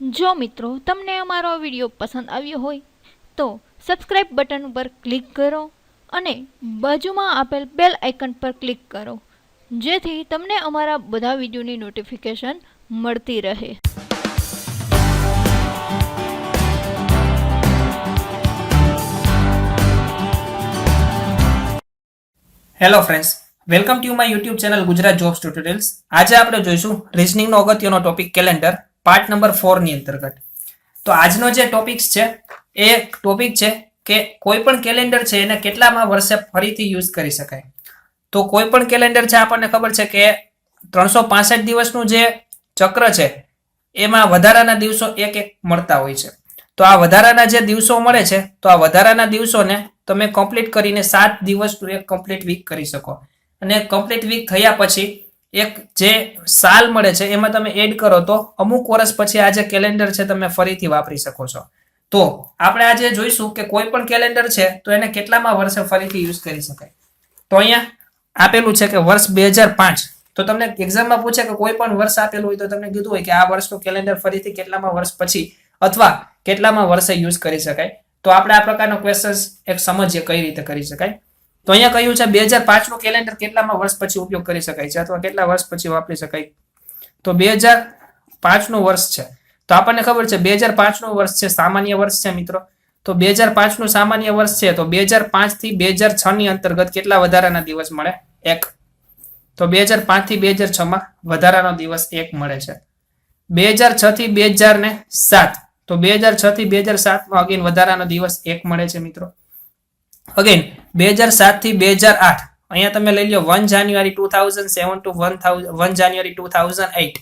જો મિત્રો તમને અમારો વીડિયો પસંદ આવ્યો હોય, તો સબસ્ક્રાઇબ બટન ઉપર ક્લિક કરો અને બાજુમાં આપેલ બેલ આઇકન પર ક્લિક કરો, જેથી તમને અમારા બધા વિડીયોની નોટિફિકેશન મળતી રહે. Hello friends welcome to my YouTube channel Gujarat jobs tutorials આજે આપણે જોઈશું રિઝનિંગનો અગત્યનો ટોપિક કેલેન્ડર પાર્ટ નંબર ફોરની અંતર્ગત. તો આજનો જે ટોપિક છે, એ ટોપિક છે કે કોઈ પણ કેલેન્ડર છે એને કેટલામાં વર્ષે ફરીથી યુઝ કરી શકાય. તો કોઈ પણ કેલેન્ડર છે, આપણને ખબર છે કે ત્રણસો પાસઠ દિવસનું જે ચક્ર છે, એમાં વધારાના દિવસો એક એક મળતા હોય છે. તો આ વધારાના જે દિવસો મળે છે, તો આ વધારાના દિવસોને તમે કમ્પ્લીટ કરીને સાત દિવસનું એક કમ્પ્લીટ વીક કરી શકો. અને કમ્પ્લીટ વીક થયા પછી એક જે સાલ મળે છે, એમાં તમે એડ કરો તો અમુક વર્ષ પછી આ જે કેલેન્ડર છે, તમે ફરીથી વાપરી શકો છો. તો આપણે આજે જોઈશું કે કોઈ પણ કેલેન્ડર છે, તો એને કેટલામાં વર્ષે ફરીથી યુઝ કરી શકાય. તો અહીંયા આપેલું છે કે વર્ષ બે હજાર પાંચ. તો તમને એક્ઝામમાં પૂછે કે કોઈ પણ વર્ષ આપેલું હોય તો તમને કીધું હોય કે આ વર્ષનું કેલેન્ડર ફરીથી કેટલામાં વર્ષ પછી અથવા કેટલામાં વર્ષે યુઝ કરી શકાય. તો આપણે આ પ્રકારનો ક્વેશ્ચન એક સમજીએ કઈ રીતે કરી શકાય. તો અહીંયા કહ્યું છે બે હજાર પાંચનું કેલેન્ડર કેટલામાં વર્ષ પછી ઉપયોગ કરી શકાય છે અથવા કેટલા વર્ષ પછી વાપરી શકાય તો બે હજાર પાંચનું વર્ષ છે તો આપણને ખબર છે બે હજાર પાંચનું વર્ષ છે સામાન્ય વર્ષ છે મિત્રો તો બે હજાર પાંચનું સામાન્ય વર્ષ છે તો બે હજાર પાંચથી બે હજાર છ ની અંતર્ગત કેટલા વધારાના દિવસ મળે એક તો બે હજાર પાંચથી બે હજાર છ માં વધારાનો દિવસ એક મળે છે બે હજારથી બે હજાર ને સાત તો બે હજાર છ થી બે હજાર સાતમાં અગેન વધારાનો દિવસ એક મળે છે મિત્રો અગેન બે હજાર સાતથી બે હજાર આઠ. અહીંયા તમે લઈ લો one January two thousand seven to one thousand one January two thousand eight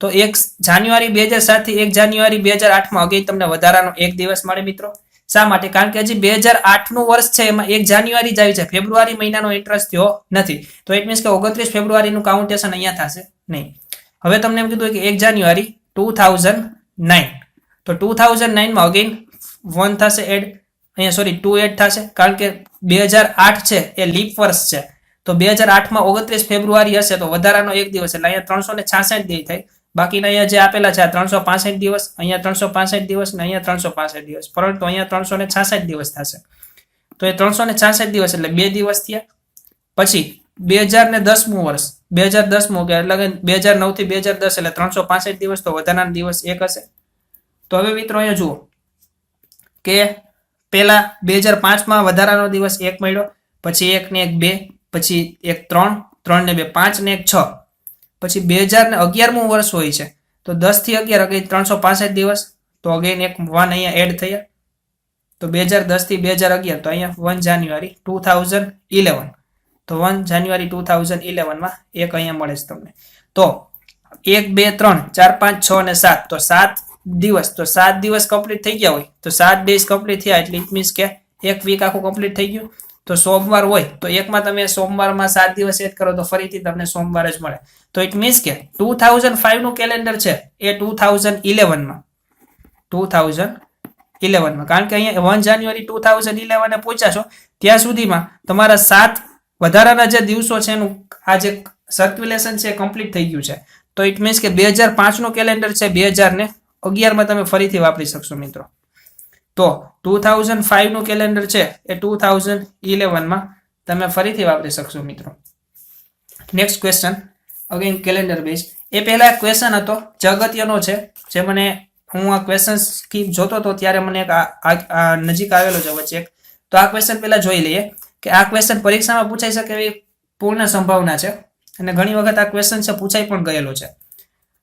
તો એક જાન્યુઆરી બે હજાર સાતથી એક જાન્યુઆરી બે હજાર આઠમાં અગેન તમને વધારાનો એક દિવસ મળે મિત્રો. શા માટે? કારણ કે હજી બે હજાર આઠનું વર્ષ છે, એમાં એક જાન્યુઆરી જ આવી છે. ફેબ્રુઆરી મહિનાનો ઇન્ટરેસ્ટ થયો નથી. તો ઇટ મીન્સ કે ઓગણત્રીસ ફેબ્રુઆરીનું કાઉન્ટેશન અહીંયા થશે નહીં. હવે તમને એમ કીધું કે એક જાન્યુઆરી ટુ થાઉઝન્ડ નાઇન. તો ટુ થાઉઝન્ડ નાઇનમાં અગેન વન થશે એડ અહીંયા સોરી ટુ એડ થશે, કારણ કે બે હજાર આઠ છે, એ લીપ વર્ષ છે. તો બે હજાર આઠમાં ઓગણત્રીસ ફેબ્રુઆરી હશે, તો વધારાનો એક દિવસ, એટલે અહીંયા ત્રણસો ને છાસઠ દિવસ થાય બાકીના અહીંયા જે આપેલા છે, આ ત્રણસો પાસઠ દિવસ, અહીંયા ત્રણસો પાસઠ દિવસ ને અહીંયા ત્રણસો પાસઠ દિવસ. પરંતુ અહીંયા ત્રણસો ને છાસઠ દિવસ થશે. તો એ ત્રણસો ને છાસઠ દિવસ, એટલે બે દિવસ થયા. પછી બે હજાર ને દસમું વર્ષ, બે હજાર દસમું કે એટલે બે હજાર નવથી બે હજાર દસ, એટલે ત્રણસો પાસઠ દિવસ, તો વધારાના દિવસ એક હશે. તો હવે મિત્રો અહીંયા જુઓ કે પેલા બે હજાર પાંચમાં વધારાનો દિવસ એક મળ્યો, પછી એક ને એક બે, પછી એક ત્રણ ત્રણ ને બે, પાંચ ને એક છ. પછી બે હજાર ને અગિયારમું વર્ષ હોય છે. તો દસથી અગિયાર અગેન ત્રણસો પાસઠ દિવસ, તો અગેન એક વન અહીંયા એડ થયા. તો બે હજાર દસથી બે હજાર અગિયાર, તો અહીંયા one January two thousand eleven તો વન જાન્યુઆરી ટુ થાઉઝન્ડ ઇલેવનમાં એક અહીંયા મળે છે તમને. તો એક, બે, ત્રણ, ચાર, પાંચ, છ અને સાત. તો સાત દિવસ. તો સાત દિવસ કમ્પ્લીટ થઈ ગયા હોય. તો સાત ડેઝ કમ્પ્લીટ થયા. એટલે ઇટ મીન્સ કે એક વીક આખું કમ્પ્લીટ થઈ ગયું. તો સોમવાર હોય. તો એકમાં તમે સોમવારમાં સાત દિવસ એડ કરો તો ફરીથી તમને સોમવાર જ મળે. તો ઇટ મીન્સ કે ટુ થાઉઝન્ડ ફાઈવનું કેલેન્ડર છે એ ટુ થાઉઝન્ડ ઇલેવનમાં ટુ થાઉઝન્ડ ઇલેવનમાં કારણ કે અહીંયા વન જાન્યુઆરી ટુ થાઉઝન્ડ ઇલેવને પહોંચ્યા છો, ત્યાં સુધીમાં તમારા સાત વધારાના જે દિવસો છે એનું આ જે સર્ક્યુલેશન છે કમ્પ્લીટ થઈ ગયું છે. તો ઇટ મીન્સ કે બે હજાર પાંચનું કેલેન્ડર છે, બે હજાર ને અગિયારમાં તમે ફરીથી વાપરી શકશો, મિત્રો. તો ટુ થાઉઝન્ડ ફાઈવનું કેલેન્ડર છે, એ ટુ થાઉઝન્ડ ઇલેવનમાં તમે ફરીથી વાપરી શકશો, મિત્રો. Next question again calendar base એ પહેલાં ક્વેશ્ચન હતો જે અગત્યનો છે, જે મને, હું આ ક્વેશ્ચન સ્કીપ જોતો હતો, ત્યારે મને એક નજીક આવેલો છે વચ્ચે એક. તો આ ક્વેશ્ચન પહેલાં જોઈ લઈએ, કે આ ક્વેશ્ચન પરીક્ષામાં પૂછાઈ શકે એવી પૂર્ણ સંભાવના છે, અને ઘણી વખત આ ક્વેશ્ચન છે, પૂછાઈ પણ ગયેલો છે.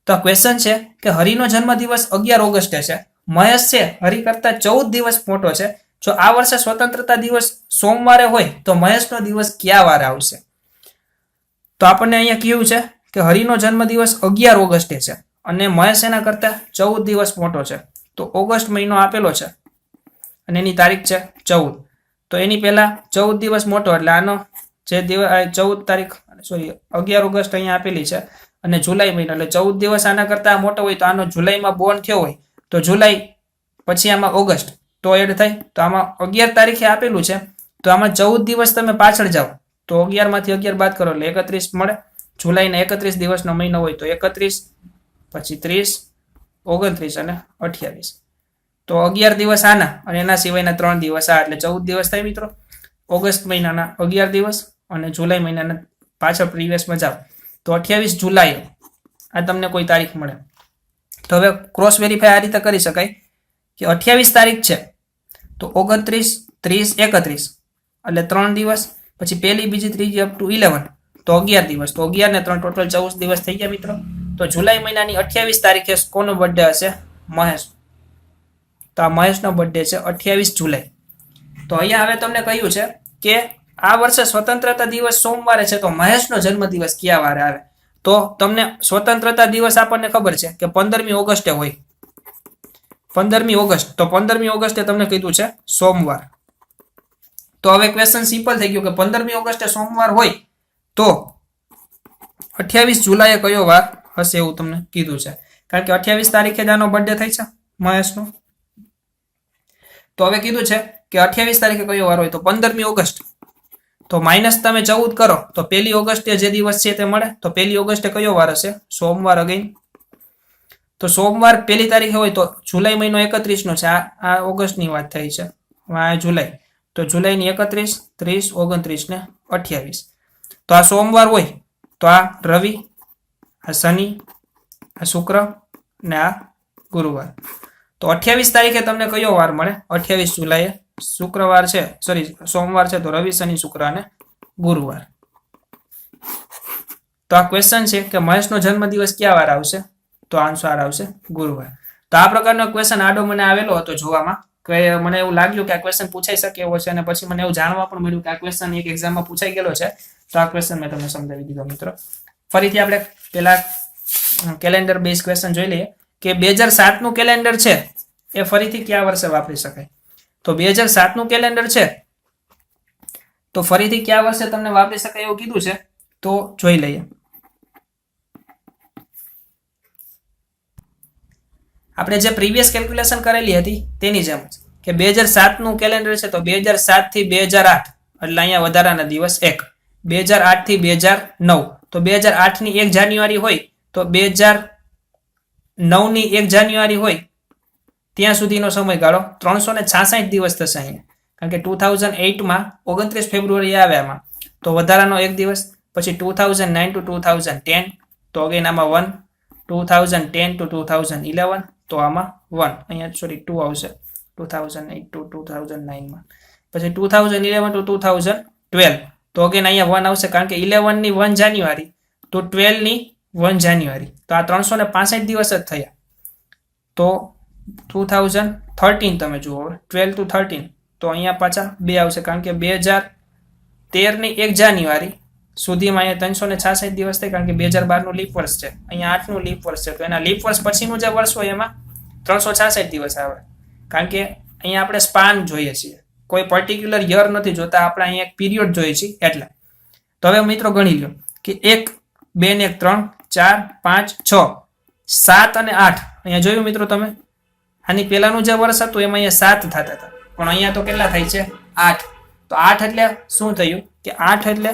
તો આ ક્વેશ્ચન છે કે હરિનો જન્મદિવસ અગિયાર ઓગસ્ટે છે. મહેશ છે, હરિ કરતા ચૌદ દિવસ મોટો છે. જો આ વર્ષે સ્વતંત્રતા દિવસ સોમવારે હોય, તો મહેશનો દિવસ કયા વારે આવશે? તો આપણને અહીંયા કહ્યું છે કે હરિનો જન્મદિવસ અગિયાર ઓગસ્ટે છે અને મહેશ એના કરતા ચૌદ દિવસ મોટો છે. તો ઓગસ્ટ મહિનો આપેલો છે અને એની તારીખ છે ચૌદ. તો એની પહેલા ચૌદ દિવસ મોટો, એટલે આનો જે દિવસ ચૌદ તારીખ સોરી અગિયાર ઓગસ્ટ અહીંયા આપેલી છે. અને જુલાઈ મહિનો, એટલે ચૌદ દિવસ આના કરતા મોટો હોય તો આનો જુલાઈમાં બોર્ન થયો હોય તો જુલાઈ પછી આમાં ઓગસ્ટ તો એડ થાય. તો આમાં અગિયાર તારીખે આપેલું છે. તો આમાં ચૌદ દિવસ તમે પાછળ જાઓ. તો અગિયારમાંથી અગિયાર બાદ કરો, એટલે એકત્રીસ મળે. જુલાઈના એકત્રીસ દિવસનો મહિનો હોય તો એકત્રીસ, પછી ત્રીસ, ઓગણત્રીસ અને અઠ્યાવીસ. તો અગિયાર દિવસ આના અને એના સિવાયના ત્રણ દિવસ આ, એટલે ચૌદ દિવસ થાય મિત્રો. ઓગસ્ટ મહિનાના અગિયાર દિવસ અને જુલાઈ મહિનાના પાછળ પ્રીવિયસમાં જાઓ. તો અઠ્યાવીસ જુલાઈ આ તમને કોઈ તારીખ મળે. તો હવે ક્રોસ વેરીફાઈ આ રીતે કરી શકાય કે અઠ્યાવીસ તારીખ છે, તો ઓગણત્રીસ, ત્રીસ, એકત્રીસ. એટલે ત્રણ દિવસ, પછી પહેલી, બીજી, ત્રીજી અપ ટુ ઇલેવન તો અગિયાર દિવસ. તો અગિયાર ને ત્રણ ટોટલ ચૌદ દિવસ થઈ ગયા મિત્રો. તો જુલાઈ મહિનાની અઠ્યાવીસ તારીખે કોનો બર્થડે હશે? મહેશ. તો આ મહેશનો બર્થડે છે અઠ્યાવીસ જુલાઈ. તો અહીંયા હવે તમને કહ્યું છે કે આ વર્ષે સ્વતંત્રતા દિવસ સોમવારે છે, તો મહેશનો જન્મદિવસ કયા વારે આવે? તો તમને સ્વતંત્રતા દિવસ આપણને ખબર છે કે પંદરમી ઓગસ્ટે હોય. પંદરમી ઓગસ્ટ, તો પંદરમી ઓગસ્ટે તમને કીધું છે સોમવાર. તો હવે ક્વેશ્ચન સિમ્પલ થઈ ગયું કે પંદરમી ઓગસ્ટે સોમવાર હોય, તો અઠ્યાવીસ જુલાઈએ કયો વાર હશે એવું તમને કીધું છે? કારણ કે અઠ્યાવીસ તારીખે જ આનો બર્થડે થાય છે મહેશનો. તો હવે કીધું છે કે અઠ્યાવીસ તારીખે કયો વાર હોય? તો પંદરમી ઓગસ્ટ. તો માઇનસ તમે ચૌદ કરો, તો પહેલી ઓગસ્ટે જે દિવસ છે તે મળે? તો પહેલી ઓગસ્ટે કયો વાર હશે? સોમવાર અગેન તો સોમવાર પહેલી તારીખે હોય તો જુલાઈ મહિનો એકત્રીસનો છે. આ આ ઓગસ્ટની વાત થઈ છે. આ જુલાઈ. તો જુલાઈની એકત્રીસ, ત્રીસ, ઓગણત્રીસ ને અઠ્યાવીસ. તો આ સોમવાર હોય તો આ રવિ, આ શનિ, આ શુક્ર ને આ ગુરુવાર. તો અઠ્યાવીસ તારીખે તમને કયો વાર મળે? અઠ્યાવીસ જુલાઈએ. શુક્રવાર છે સોરી સોમવાર છે તો રવિ, શનિ, શુક્ર અને ગુરુવાર. તો આ ક્વેશ્ચન છે કે મહેશનો જન્મદિવસ ક્યાં વાર આવશે? તો આન્સર આવશે ગુરુવાર. તો આ પ્રકારનો ક્વેશ્ચન આડો મને આવેલો હતો જોવામાં, કે મને એવું લાગ્યું કે આ ક્વેશ્ચન પૂછાઈ શકે એવો છે અને પછી મને એવું જાણવા પણ મળ્યું કે આ ક્વેશ્ચન એક એક્ઝામમાં પૂછાઈ ગયેલો છે. તો આ ક્વેશ્ચન મેં તમને સમજાવી દીધો, મિત્રો. ફરીથી આપણે પેલા કેલેન્ડર બેઝ ક્વેશ્ચન જોઈ લઈએ કે બે હજાર સાતનું કેલેન્ડર છે, એ ફરીથી કયા વર્ષે વાપરી શકાય? તો બે હજાર સાતનું કેલેન્ડર છે. તો ફરીથી કયા વર્ષે તમને વાપરી શકાય એવું કીધું છે? તો જોઈ લઈએ. આપણે જે પ્રીવિયસ કેલ્ક્યુલેશન કરેલી હતી, તેની જેમ જ. કે બે હજાર સાતનું કેલેન્ડર છે, તો બે હજાર સાતથી બે હજાર આઠ. એટલે અહીંયા વધારાના દિવસ એક. બે હજાર આઠથી બે હજાર નવ. તો બે હજાર આઠની એક જાન્યુઆરી હોય, તો બે હજાર નવની એક જાન્યુઆરી હોય ત્યાં સુધીનો સમયગાળો ત્રણસો ને છાસઠ દિવસ થશે અહીંયા. કારણ કે ટુ થાઉઝન્ડ એઇટમાં ઓગણત્રીસ ફેબ્રુઆરી આવે આમાં તો વધારાનો એક દિવસ, પછી two thousand nine to two thousand ten, તો અગેન આમાં one, two thousand ten to two thousand eleven, તો આમાં વન. અહીંયા સોરી ટુ આવશે. Two thousand eight to two thousand નાઇનમાં. પછી two thousand eleven to two thousand twelve. તો again અહીંયા one આવશે, કારણ કે ઇલેવનની વન જાન્યુઆરી, તો ટ્વેલ્વની વન જાન્યુઆરી. તો આ ત્રણસો ને પાસઠ દિવસ જ થયા. તો ટુ થાઉઝન્ડ થર્ટીન તમે જુઓ હવે ટુ થર્ટીન તો અહીંયા પાછા બે આવશે, કારણ કે બે હજાર તેરની એક જાન્યુઆરી સુધીમાં અહીંયા ત્રણસો ને છાસઠ દિવસ થાય, કારણ કે બે હજાર બારનું લીપ વર્ષ છે. અહીંયા આઠનું લીપ વર્ષ છે. તો એના લીપ વર્ષ પછીનું જે વર્ષ હોય એમાં ત્રણસો છાસઠ દિવસ આવે. કારણ કે અહીંયા આપણે સ્પાન જોઈએ છીએ. કોઈ પર્ટિક્યુલર યર નથી જોતા, આપણે અહીંયા એક પીરિયડ જોઈએ છીએ, એટલે. તો હવે મિત્રો ગણી લો કે એક, બે ને એક, ત્રણ, ચાર, પાંચ, છ, સાત અને આઠ. અહીંયા જોયું મિત્રો તમે? આની પહેલાનું જે વર્ષ હતું, એમાં અહીંયા સાત થતા હતા. પણ અહીંયા તો કેટલા થાય છે? આઠ. તો આઠ એટલે શું થયું? કે આઠ એટલે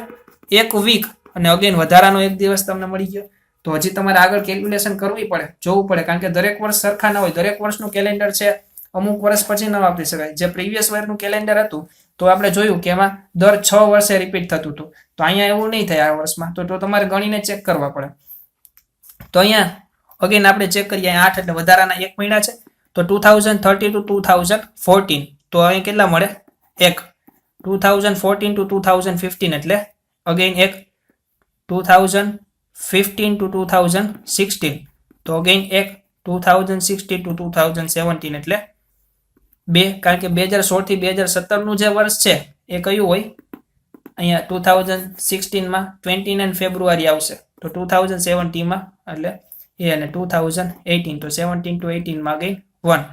એક વીક અને અગેન વધારાનો એક દિવસ તમને મળી ગયો. તો હજી તમારે આગળ કેલ્ક્યુલેશન કરવી પડે, જોવું પડે, કારણ કે દરેક વર્ષ સરખા ના હોય. દરેક વર્ષનું કેલેન્ડર છે, અમુક વર્ષ પછી ન વાપરી શકાય. જે પ્રીવિયસ વર્ષનું કેલેન્ડર હતું, તો આપણે જોયું કે એમાં દર છ વર્ષે રિપીટ થતું હતું. તો અહીંયા એવું નહીં થાય આ વર્ષમાં. તો તમારે ગણીને ચેક કરવા પડે. તો અહીંયા અગેન આપણે ચેક કરીએ આઠ એટલે વધારાના એક મહિના છે. તો two thousand thirty to two thousand fourteen તો અહીં કેટલા મળે એક two thousand fourteen to two thousand fifteen એટલે અગેન એક two thousand fifteen to two thousand sixteen તો અગેન એક two thousand sixteen to two thousand seventeen એટલે બે કારણ કે બે હજાર સોળથી બે હજાર સત્તરનું જે વર્ષ છે એ કયું હોય અહીંયા ટુ થાઉઝન્ડ સિક્સટીનમાં ટ્વેન્ટી નાઇન ફેબ્રુઆરી આવશે તો ટુ થાઉઝન્ડ સેવન્ટીમાં એટલે એ અને ટુ થાઉઝન્ડ એટીન તો સેવન્ટીન ટુ એટીનમાં ગઈ વન.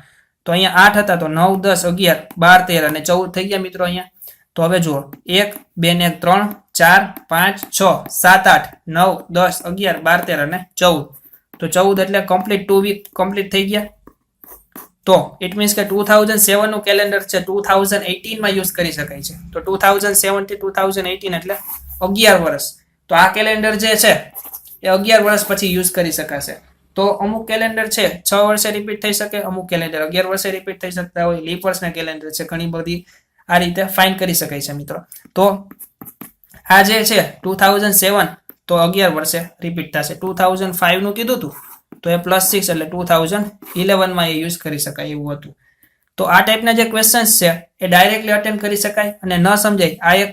તો અહીંયા આઠ હતા, તો નવ, દસ, અગિયાર, બાર, તેર અને ચૌદ થઈ ગયા મિત્રો અહીંયા. તો હવે જુઓ, એક, બે ને ત્રણ, ચાર, પાંચ, છ, સાત, આઠ, નવ, દસ, અગિયાર, બાર, તેર અને ચૌદ. તો ચૌદ એટલે કમ્પ્લીટ ટુ વીક કમ્પ્લીટ થઈ ગયા. તો ઇટ મીન્સ કે ટુ થાઉઝન્ડ સેવનનું કેલેન્ડર છે ટુ થાઉઝન્ડ એટીનમાં યુઝ કરી શકાય છે. તો ટુ થાઉઝન્ડ સેવનથી ટુ થાઉઝન્ડ એટીન એટલે અગિયાર વર્ષ. તો આ કેલેન્ડર જે છે, એ અગિયાર વર્ષ પછી યુઝ કરી શકાશે. તો અમુક કેલેન્ડર છે, છ વર્ષે રિપીટ થઈ શકે, અમુક કેલેન્ડર અગિયાર વર્ષે રિપીટ થઈ શકતા હોય લીપ વર્ષના કેલેન્ડર છે, ઘણી બધી આ રીતે ફાઇન કરી શકાય છે મિત્રો. તો આ જે છે ટુ થાઉઝન્ડ સેવન તો અગિયાર વર્ષે રિપીટ થશે. ટુ થાઉઝન્ડ ફાઇવનું કીધું હતું તો એ પ્લસ સિક્સ એટલે ટુ થાઉઝન્ડ ઇલેવનમાં એ યુઝ કરી શકાય એવું હતું. તો આ ટાઈપના જે ક્વેશ્ચન્સ છે, એ ડાયરેક્ટલી અટેન્ડ કરી શકાય અને ન સમજાય. આ એક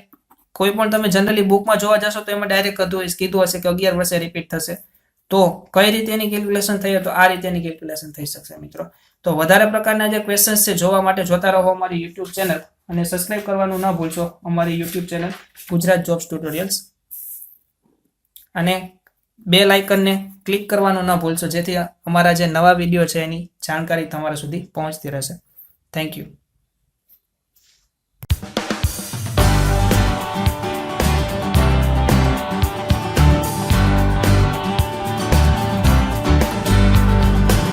કોઈ પણ તમે જનરલી બુકમાં જોવા જશો તો એમાં ડાયરેક્ટ કીધું હશે કે અગિયાર વર્ષે રિપીટ થશે. તો કઈ રીતે એની કેલ્ક્યુલેશન થઈ તો આ રીતે એની કેલ્ક્યુલેશન થઈ શકશે મિત્રો. તો વધારે પ્રકારના જે ક્વેશ્ચન્સ છે જોવા માટે જોતા રહો અમારી યુટ્યુબ ચેનલ અને સબસ્ક્રાઇબ કરવાનું ન ભૂલશો. અમારી YouTube channel Gujarat jobs tutorials અને બે લાઇકનને ક્લિક કરવાનું ન ભૂલશો, જેથી અમારા જે નવા વીડિયો છે એની જાણકારી તમારા સુધી પહોંચતી રહેશે. Thank you